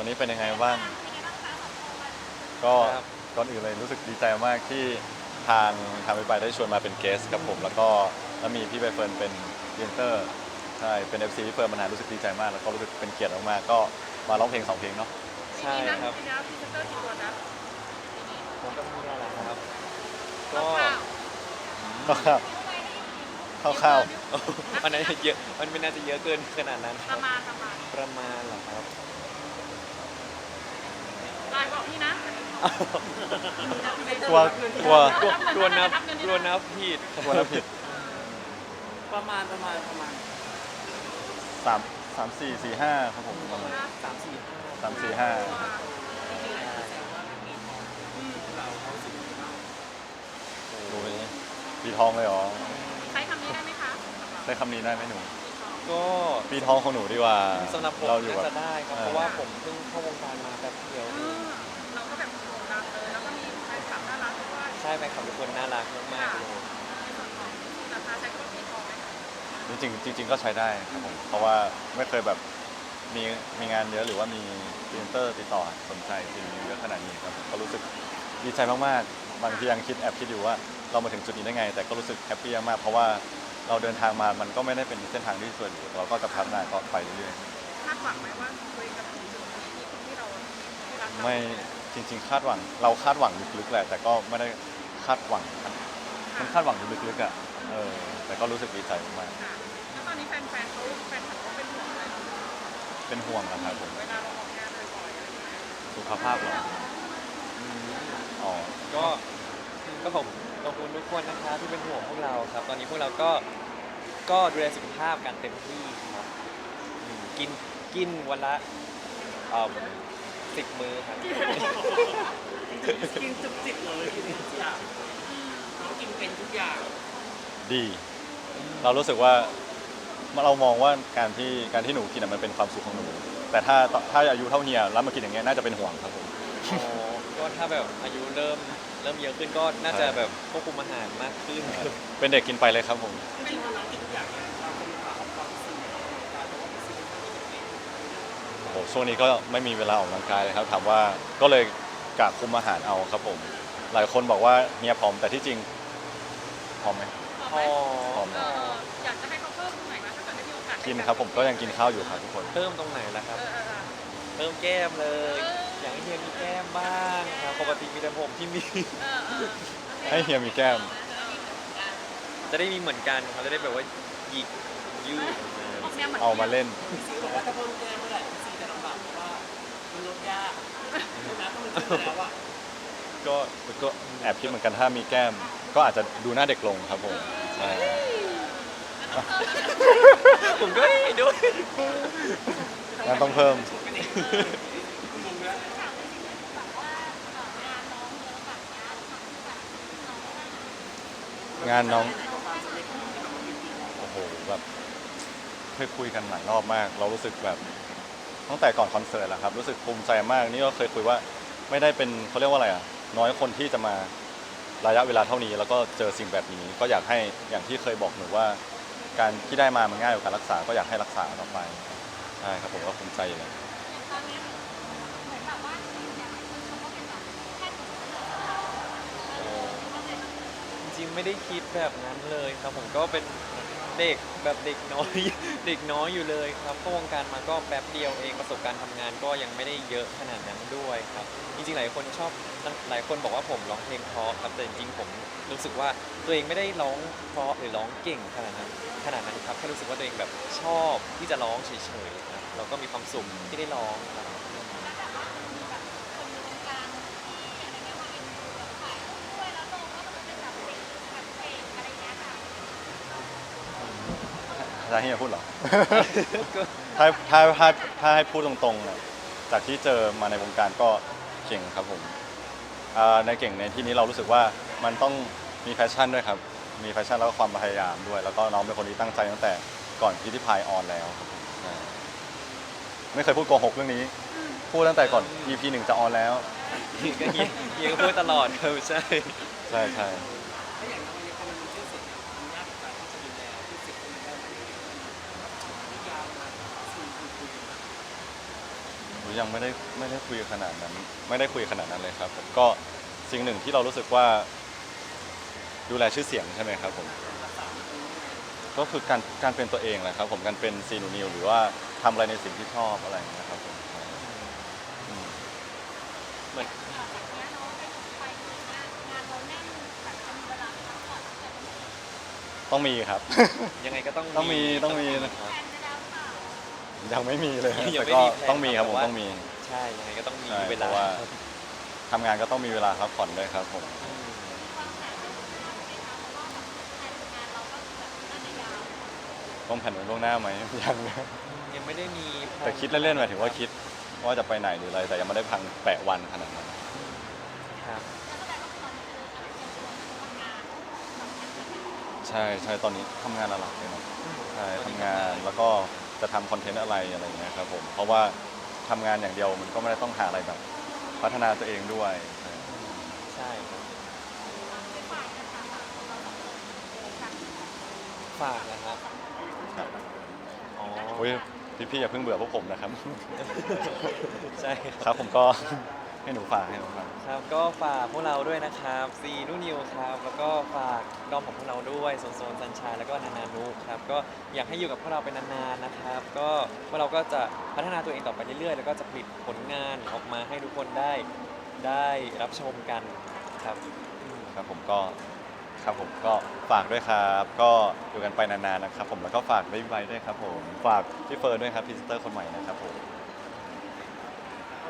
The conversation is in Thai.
วันนี้เป็นยังไงบ้าง ก็ครับ ก่อนอื่นเลยรู้สึกดีใจมากที่ทางทางไปไปได้ชวนมาเป็นเกสครับผม แล้วก็แล้วมีพี่ใบเฟิร์นเป็นเรียนเตอร์ใช่เป็น FC พี่เฟิร์นมานานรู้สึกดีใจมาก แล้วก็รู้สึกเป็นเกียรติมากๆก็มาร้องเพลงสองเพลงเนาะใช่ครับปีนี้นะพรีเซนเตอร์กี่ตัวนะผมก็มีอะไรครับ คก็ร่าวคร่าวๆคร่าวมันน่าจะเยอะมันไม่น่าจะเยอะเกินขนาดนั้นๆคปรับระมาณประมาณประมาณเหรอครับลายบอก พี่นะกลัวกลัวกลัวนับกลัวนับผิดกลัวนับผิดประมาณประมาณประมาณสามสามสี่สี่ห้าครับผมประมาณสามสี่ห้าสามสี่ห้าโอ้ยปีทองเลยเหรอ ใช้คำนี้ได้ไหมคะใช้คำนี้ได้ไหมหนูก็ปีทองของหนูดีกว่าสำหรับผมเราอยู่น่าแบจะบได้ครับเพราะว่าผมเพิ่งเข้าวงการมาแป๊บเดียว ช่ไหมครับทุกคนน่ารักมากๆเลยในส่วนของราคาใช้คำว่าปีทองไหมคะจริงๆจริง ๆ ก็ใช้ได้ครับผมเพราะว่าไม่เคยแบบมีมีงานเยอะหรือว่ามีพรีเซนเตอร์ติดต่อสนใจจริงเยอะขนาดนี้ครับผมก็รู้สึกดีใจมากๆ บางทียังคิดแอบคิดอยู่ว่าเรามาถึงจุดนี้ได้ไง แต่ก็รู้สึกแฮปปี้มากๆเพราะว่าเราเดินทางมามันก็ไม่ได้เป็นเส้นทางที่สวยหรูเราก็จะพัฒนาต่อไปเรื่อยคาดหวังไหมว่าตัวเองจะถึงจุดนี้มีคนที่เราที่รักๆเราไม่จริง ๆ คาดหวังเราคาดหวังลึกๆแหละแต่ก็ไม่ได้ คาดหวังมันคาดหวังลึกๆอะเออแต่ก็รู้สึกดีใจมากค่ะแล้วตอนนี้แฟนๆเขาแฟนคลับเขาเป็นห่วงอะไรเราไหมๆเป็นห่วงนะครับผมเวลาเราออกงานบ่อยๆอะไรอย่างเงี้ยสุขภาพเหรออืมอ๋อก็ก็ผมขอบคุณทุกคนนะคะที่เป็นห่วงพวกเราครับ ตอนนี้พวกเราก็ก็ดูแลสุขภาพกันเต็มที่ครับอืมกินกินวันละเอ่อสิบมื้อครับ กินจุกจิกเลยกินทุกอย่างน้องกินเป็นทุกอย่างดี เรารู้สึกว่าเรามองว่าการที่การที่หนูกินอะมันเป็นความสุขของหนู แต่ถ้าถ้าอายุเท่าเฮียแล้วมากินอย่างเงี้ยน่าจะเป็นห่วงครับผมอ๋อก็ถ้าแบบอายุเริ่มเริ่มเยอะขึ้นก็น่าจะใช่แบบควบคุมอาหารมากขึ้นครับเป็นเด็กกินไปเลยครับผม จริงๆว่าน้องกินทุกอย่างเนี่ยเราคนฝากความรู้สึกการเพราะว่ารู้สึกว่าที่เป็นโอ้โหช่วงนี้ก็ไม่มีเวลาออกกำลังกายเลยครับ ถามว่าก็เลย กะคุมอาหารเอาครับผม หลายคนบอกว่าเฮียผอมแต่ที่จริงผอมไหมพอพอไหมผอมเอออยากจะให้เขาเพิ่มตรงไหนคะถ้าเกิดได้มีโอกาสกินครับผมก็ยังกินข้าวอยู่ครับทุกคน เพิ่มตรงไหนล่ะครับ เออเออเออ เพิ่มแก้มเลย เอออ อยากให้เฮียมีแก้มบ้างครับปกติมีแต่ผมที่มี เออเออให้เฮียมีแก้ม จะได้มีเหมือนกันเขาจะได้แบบว่าหยิกยืดออกแนวเหมือนเอามาเล่นพี่ซีบอกว่าถ้าเพิ่มแก้มเมื่อไห กนะเพราะมันกินไปแล้วอะก็ก็แอบคิดเหมือนกันถ้ามีแก้ม ก็อาจจะดูหน้าเด็กลงครับผมใช่ผมด้วยด้วยงั้นต้องเพิ่ม งานน้อง โอ้โหแบบเคยคุยกันหลายรอบมาก เรารู้สึกแบบ ตั้งแต่ก่อนคอนเสิร์ตแหละครับ รู้สึกภูมิใจมากนี่ก็เคยคุยว่าไม่ได้เป็นเขาเรียกว่าอะไรอะน้อยคนที่จะมาระยะเวลาเท่านี้ แล้วก็เจอสิ่งแบบนี้ ก็อยากให้อย่างที่เคยบอกหนูว่า การที่ได้มามันง่ายกว่าการรักษาก็อยากให้รักษาต่อไปใช่ครับผมก็ภูมิใจอยู่แล้วจริงๆไม่ได้คิดแบบนั้นเลยครับผมก็เป็น เด็กแบบเด็กน้อย เด็กน้อยอยู่เลยครับเข้าวงการมาก็แป๊บเดียวเองประสบการณ์ทำงานก็ยังไม่ได้เยอะขนาดนั้นด้วยครับจริงๆหลายคนชอบหลายคนบอกว่าผมร้องเพลงเพราะครับแต่จริงๆผมรู้สึกว่าตัวเองไม่ได้ร้องเพราะหรือร้องเก่งขนาดนั้นขนาดนั้นครับแค่รู้สึกว่าตัวเองแบบชอบที่จะร้องเฉยๆครับแล้วก็มีความสุขที่ได้ร้องครับ จะให้เฮียพูดเหรอก็ถ้าถ้าถ้าถ้าให้พูดตรงๆเนี่ยจากที่เจอมาในวงการก็เก่งครับผมอ่าในเก่งในที่นี้เรารู้สึกว่ามันต้องมีแพชชั่นด้วยครับ มีแพชชั่นแล้วก็ความพยายามด้วย แล้วก็น้องเป็นคนที่ตั้งใจตั้งแต่ก่อนพิธีพายออนแล้วครับผมใช่ไม่เคยพูดโกหกเรื่องนี้ พูดตั้งแต่ก่อน EP หนึ่งจะออนแล้วก็เฮียเฮียก็พูดตลอดครับใช่ ใช่ใช่ ถ้าอย่างนั้นวันนี้พอมันมีชื่อเสียงเนี่ยมันยากกว่าที่จะดูแลชื่อเสียงคนได้ไหมที่ ยาวมาสี่ปีโหยังไม่ได้ไม่ได้คุยขนาดนั้น ไม่ได้คุยขนาดนั้นเลยครับผมก็สิ่งหนึ่งที่เรารู้สึกว่า ดูแลชื่อเสียงใช่ไหมครับผมก็คือการการเป็นตัวเองแหละครับ ผมการเป็นซีนูนิวหรือว่าทำอะไรในสิ่งที่ชอบอะไรอย่างเงี้ยครับผมใช่อืมเหมือนจากเนี้ยเนาะไปไปงานงานเราแน่นแบบจะมีเวลาพักผ่อนแต่ต้องมีต้องมีครับ ยังไงก็ต้องต้องมีต้องมีครับ แยังไม่มีเลยครับยังแต่ไม่ก็มีแพลนต้องมีครับผมแต่ว่า ต้องมีใช่ยังไงก็ต้องมีใช่เวลาเพราะว่าทำงานก็ต้องมีเวลาพักผ่อนด้วยครับผมอืมวางแผนไว้ล่วงหน้าไหมคะเพราะว่าแบบแผนงานเราก็คือแบบน่าจะยาวต้องแผนไว้ล่วงหน้าไหม ยังนะยังไม่ได้มีแพลนแต่คิดเล่นๆหมายถึงว่าคิดว่าจะไปไหนหรืออะไร แต่ยังไม่ได้พังแปะวันขนาดนั้นครับแล้วแสดงว่าตอนนี้คืออะไรเตรียมตัวทำงานสองงานใช่ใช่ตอนนี้ทำงานหลักๆเลยเนาะ ใช่ทำงานแล้วก็ จะทำคอนเทนต์อะไรอะไรอย่างเงี้ยครับผมเพราะว่าทำงานอย่างเดียวมันก็ไม่ได้ต้องหาอะไรแบบ พัฒนาตัวเองด้วย ใช่ใช่ครับเป็นฝ่ายกันค่ะเราสองคนกันฝากนะครับครับ อ๋อ อุ้ยพี่ๆอย่าเพิ่งเบื่อพวกผมนะครับ ใช่ครับผมก็ ให้หนูฝากให้หนูฝาก ครับก็ฝากพวกเราด้วยนะครับซีนูนิวครับ แล้วก็ฝากดอมของพวกเราด้วยโซนโซนซันชายแล้วก็นานานุครับก็อยากให้อยู่กับพวกเราเป็นนานๆนะครับ ก็พวกเราก็จะพัฒนาตัวเองต่อไปเรื่อยๆ แล้วก็จะผลิตผลงานออกมาให้ทุกคนได้ได้รับชมกันครับอืมครับผมก็ครับผมก็ฝากด้วยครับ ก็อยู่กันไปนานๆนะครับ ผมแล้วก็ฝากไว้ไว้ด้วยครับผมฝากพี่เฟิร์นด้วยครับพรีเซนเตอร์คนใหม่นะครับผมขอบคุณครับอุ๊ย